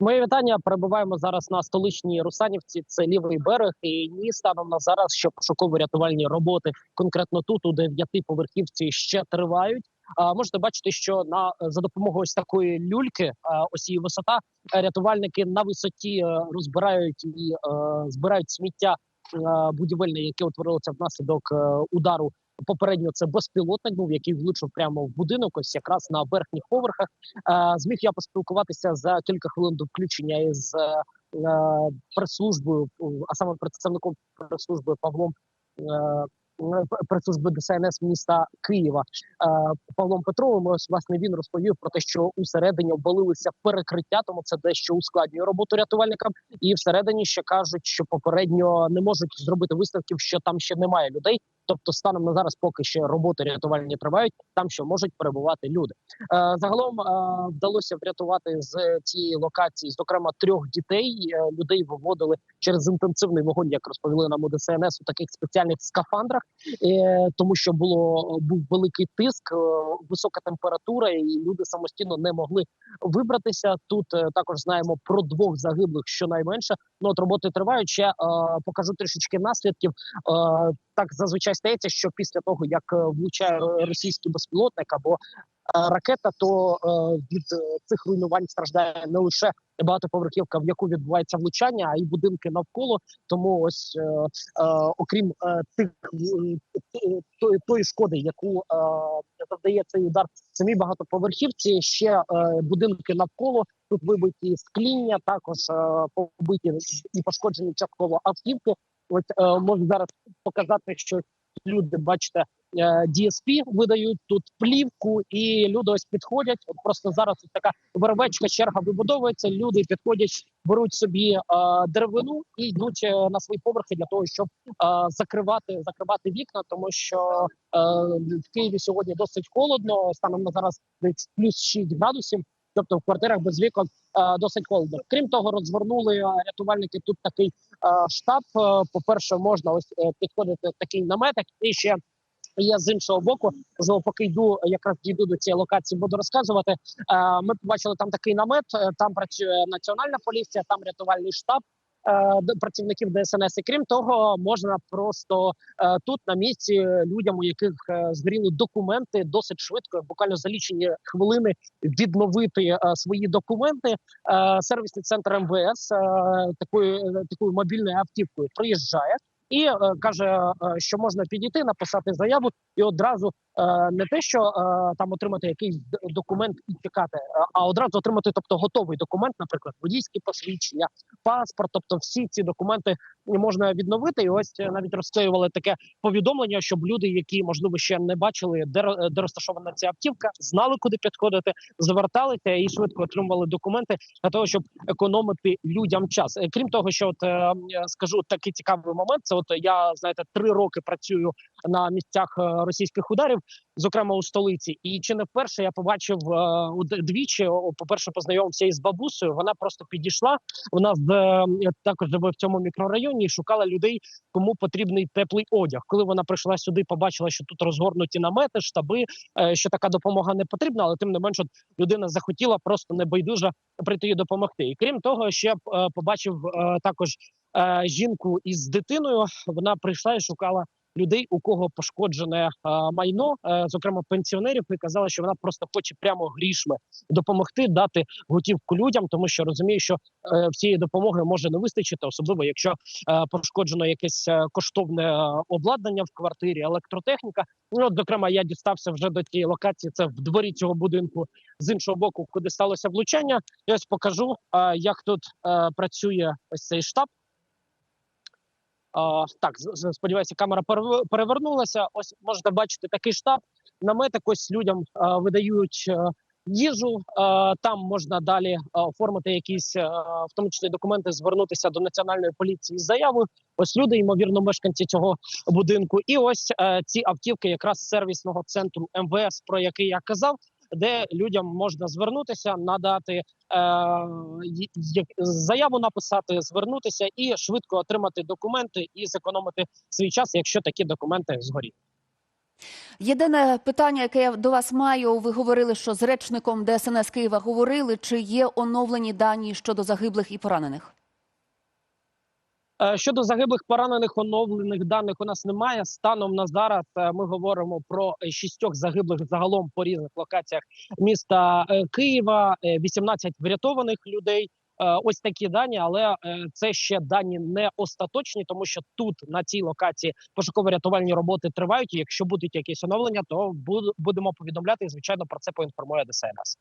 Моє вітання. Перебуваємо зараз на столичній Русанівці. Це лівий берег. І ні, станом на зараз, що пошуково-рятувальні роботи конкретно тут у дев'ятиповерхівці ще тривають. А можете бачити, що на за допомогою ось такої люльки, а, ось її висота, рятувальники на висоті е, розбирають і е, збирають сміття е, будівельне, яке утворилося внаслідок удару. Попередньо це безпілотник був, який влучив прямо в будинок, ось якраз на верхніх поверхах. Зміг я поспілкуватися за кілька хвилин до включення із е, е, прес-службою, а саме представником прес-служби Павлом. е, Прес-служби ДСНС міста Києва Павлом Петровим. Ось власне він розповів про те, що усередині обвалилися перекриття, тому це дещо ускладнює роботу рятувальникам. І всередині ще кажуть, що попередньо не можуть зробити висновків, що там ще немає людей. Тобто, станом на зараз, поки ще роботи рятувальні тривають, там ще можуть перебувати люди. Е, загалом е, вдалося врятувати з цієї локації, зокрема трьох дітей. Е, людей виводили через інтенсивний вогонь, як розповіли нам у ДСНС, у таких спеціальних скафандрах, е, тому що було був великий тиск, е, висока температура, і люди самостійно не могли вибратися. Тут е, також знаємо про двох загиблих, щонайменше. Ну от роботи тривають. Ще е, покажу трішечки наслідків. Е, так зазвичай стається, що після того як е, влучає е, російський безпілотник або е, ракета, то від цих руйнувань страждає не лише багатоповерхівка, в яку відбувається влучання, а й будинки навколо. Тому ось окрім тих тої, шкоди, яку завдає цей удар самій багатоповерхівці, ще будинки навколо тут вибиті скління, також побиті і пошкоджені частково автівки. От е, можу зараз показати, що люди, бачите, е, DSP видають тут плівку, і люди ось підходять. От просто зараз ось така вервечка, черга вибудовується. Люди підходять, беруть собі е, деревину і йдуть е, на свої поверхи для того, щоб е, закривати закривати вікна, тому що е, в Києві сьогодні досить холодно. Станом на зараз десь плюс 6 градусів. Тобто в квартирах без вікон е, досить холодно. Крім того, розгорнули е, рятувальники тут такий е, штаб. Е, По-перше, можна ось підходити такий наметик, і ще Я з іншого боку. Можливо, поки йду, якраз дійду до цієї локації, буду розказувати. Ми побачили там такий намет. Там працює національна поліція, там рятувальний штаб. Е, Працівників ДСНС, і крім того, можна просто е, тут на місці людям, у яких е, згоріли документи, досить швидко, буквально за лічені хвилини відновити свої документи. Сервісний центр МВС такою такою мобільною автівкою приїжджає. І е, каже, що можна підійти, написати заяву, і одразу не те, що е, там отримати якийсь документ і чекати, е, а одразу отримати, тобто готовий документ, наприклад, водійське посвідчення, паспорт. Тобто, всі ці документи можна відновити. І ось е, навіть розклеювали таке повідомлення, щоб люди, які можливо ще не бачили, де, де розташована ця автівка, знали, куди підходити, зверталися і швидко отримували документи для того, щоб економити людям час. Е, Крім того, що от е, е, скажу такий цікавий момент. Це от я знаєте, три роки працюю на місцях е, російських ударів, зокрема у столиці. І чи не вперше я побачив е, двічі. По перше, познайомився із бабусею. Вона просто підійшла. Вона з е, також живе в цьому мікрорайоні і шукала людей, кому потрібний теплий одяг. Коли вона прийшла сюди, побачила, що тут розгорнуті намети, штаби, що така допомога не потрібна, але тим не менш, людина захотіла просто небайдуже прийти і допомогти. І крім того, ще побачив також жінку із дитиною. Вона прийшла і шукала людей, у кого пошкоджене майно, е, зокрема пенсіонерів, і казала, що вона просто хоче прямо грішми допомогти, дати готівку людям, тому що розуміє, що е, всієї допомоги може не вистачити, особливо якщо е, пошкоджено якесь коштовне обладнання в квартирі, електротехніка. Ну, от, зокрема, я дістався вже до тієї локації. Це в дворі цього будинку з іншого боку, куди сталося влучання. Я ось покажу, як тут працює ось цей штаб. Так, сподіваюся, камера перевернулася. Ось можете бачити такий штаб. Наметик ось людям видають е, їжу. Там можна далі оформити якісь, е, в тому числі документи, звернутися до національної поліції з заявою. Ось люди, ймовірно, мешканці цього будинку. І ось е, ці автівки, якраз сервісного центру МВС, про який я казав. Де людям можна звернутися, надати е, заяву написати, звернутися і швидко отримати документи і зекономити свій час, якщо такі документи згоріли. Єдине питання, яке я до вас маю, ви говорили, що з речником ДСНС Києва говорили, чи є оновлені дані щодо загиблих і поранених? Е, Щодо загиблих поранених оновлених даних у нас немає. Станом на зараз е, ми говоримо про е, шістьох загиблих загалом по різних локаціях міста Києва, е, 18 врятованих людей. Ось такі дані, але це ще дані не остаточні, тому що тут на цій локації пошуково-рятувальні роботи тривають. І якщо будуть якісь оновлення, то будемо повідомляти. І звичайно про це поінформує ДСНС.